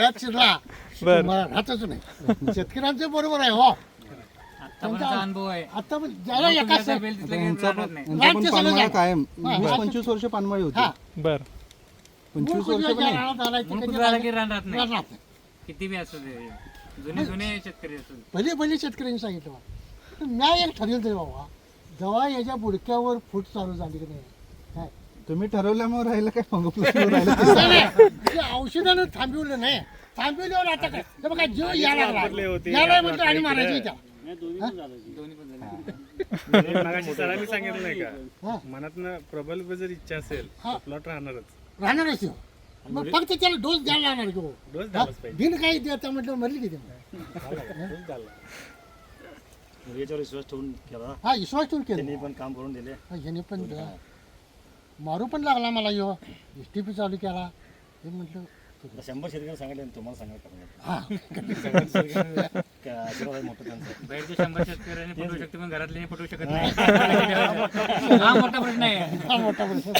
त्यात शिरला. बर. मला राहतच नाही. शेतकऱ्यांचं बरोबर आहे हो. आतापर्यंतचा अनुभव आहे. आता पण ज्याला एका कुठल्या बेल तिथलं घेऊन यांचा राहणार पण नाही. यांचा पण रानचे सगळे पानमळा झाड. कायम. हा, वीस हा. पंचवीस वर्ष पानमळी होती. हा. बर. पंचवीस वर्ष पण नाही. म्हणून की नाही. किती बी असू दे. जुने जुने शेतकरी असू दे. पहिले पहिले शेतकऱ्यांनी सांगितलं. मला मी एक ठरवलं तरी बाबा. जेव्हा याच्या बुडक्यावर फूट चालू झाली की नाही तुम्ही ठरवल्यामुळे राहिलं काय. ते. औषधानं थांबवलं नाही. थांबवल्यावर आता काय? हे बघा जीव यायला लागला. यायला म्हटलं आणि मारायचं त्याला दोन्ही पण झाले मगाशी सरांनी सांगितलं नाही. का? मनातनं प्रबल जर इच्छा असेल हा. प्लॉट राहणारच. मग फक्त त्याला डोस द्यायला लागणार की हो. डोस हा? द्यायलाच पाहिजे. बिन काही देता म्हटलं मरली किती डोस याच्यावर विश्वास ठेवून केला. हा विश्वास ठेवून केलं. त्यांनी पण काम करून दिले. हा, ह्याने पण. मारू पण लागला मला यो. एस टी पी चालू केला. हे म्हटलं शंभर शेतकरी सांगितले आणि तुम्हाला सांगायला हा. आशीर्वाद आहे मोठं त्यांचं. बाहेरचे शंभर शेतकऱ्यांनी पटवू शकते पण घरातले पटवू शकत नाही. हा मोठा प्रश्न आहे. हा मोठा प्रश्न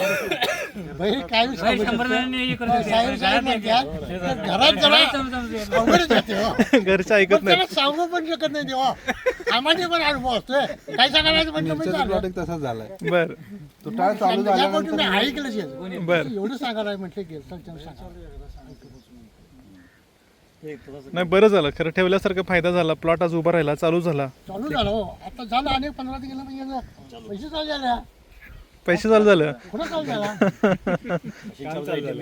बाहेर काय बाहेर सांगू शंभर शकतो? जणांनी हे करू शकते. साहेब साहेब घरात म्हणतात, तर घरात जरा समजून घे. अवघड जाते हो. घरचे ऐकत पण नाही त्याला सांगू पण शकत नाही तेव्हा आम्हाला पण अनुभव असतोय. काय सांगायला म्हटलं म्हणजे मिरच्याचा झालं. तसाच झालाय. बर. तो टाळ चालू या झाल्यानंतर ऐकलंच आहे. बर. एवढं सांगायला म्हटलं गेलं त्यांना सांगा. तसंच नाही बरं झालं. खरं ठेवल्यासारखा फायदा झाला. प्लॉट आज उभा राहिला चालू झाला. चालू झालं हो. आता झालं अनेक पंधरा ते गेलं म्हणजे पैसे चालू झाले. पैसे चालू झालं. कुठं चालू झाला.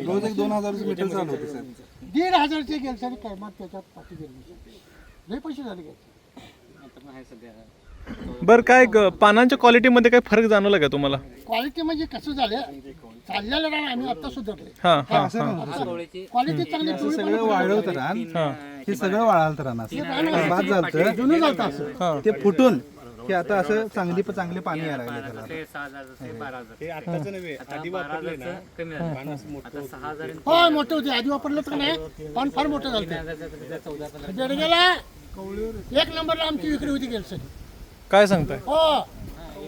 रोज एक दोन हजाराचं मीटर चालू होते सर दीड हजारचे गेले तरी काय? मग त्याच्यात पाठी गेले. लय पैसे झाले गेले बर काय ग- पानांच्या क्वालिटीमध्ये काय फरक जाणवला का तुम्हाला? क्वालिटी म्हणजे कसं झालं चाललेलं आम्ही आता सुधारले हा हा क्वालिटी चांगली पिवळी पण सगळं वाळलं होतं रान. हा. हे सगळं वाळाल तर रानात बाद झालं जुनं झालं असं. ते फुटून की आता असं चांगली चांगली पाणी यायला लागले त्याला ते सहा हजार ते बारा हजार. ते आत्ताच नव्हे आता आधी बारा वापरले ना हजारचं कमी झालं. आता सहा हजार आणि हो मोठं होते. आधी वापरलं तर नाही? पण फार मोठं झालं चौदा पंधरा बेडगेला एक नंबरला आमची विक्री होती गेल सर काय सांगताय? हो.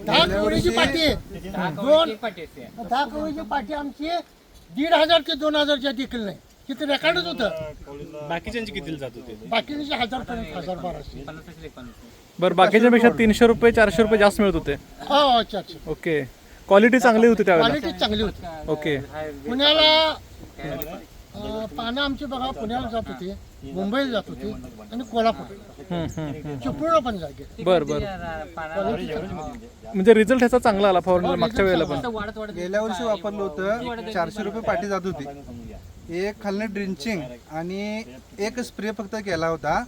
दहा कवडीची पाटी दहा दोन दहा कवडीची पाटी आमची दीड हजार ते दोन हजारच्या देखील नाही. तिथे रेकॉर्डच होतं. बाकीच्यांची कितीला जात होते? बाकीचे हजार पर्यंत हजार बाराशे बरं बाकीच्यापेक्षा तीनशे रुपये चारशे रुपये जास्त मिळत होते. हो अच्छा अच्छा. ओके. क्वालिटी चांगली होती त्यावेळेला. क्वालिटी चांगली होती. ओके. पुण्याला अं, पानं आमची बघा पुण्याला जात होते. मुंबईला जात होते. आणि कोल्हापूर. हम्म, हम्म, हम्म. चिपळूणला पण जागे. बर बर. म्हणजे रिझल्ट ह्याचा चांगला आला फवारणीला मागच्या वेळेला पण. गेल्या वर्षी वापरलं होतं चारशे रुपये पाठी जात होती. एक खालनं ड्रिंचिंग आणि एक स्प्रे फक्त केला होता.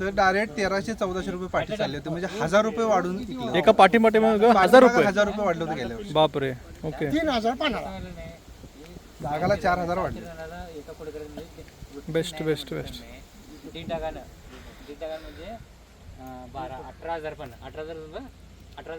तर डायरेक्ट तेराशे चौदाशे रुपये पाठी चालली होती. म्हणजे हजार रुपये वाढून विकलं. एका पाठीमाटे मग हजार रुपये? हजार रुपये वाढले होते गेल्या वर्षी. बापरे. ओके. तीन हजार पानाला. जागाला चार हजार करत बेस्ट बेस्ट बेस्ट. दीड टाकानं दीड टाकानं म्हणजे बारा अठरा हजार पण. अठरा हजार अठरा हजार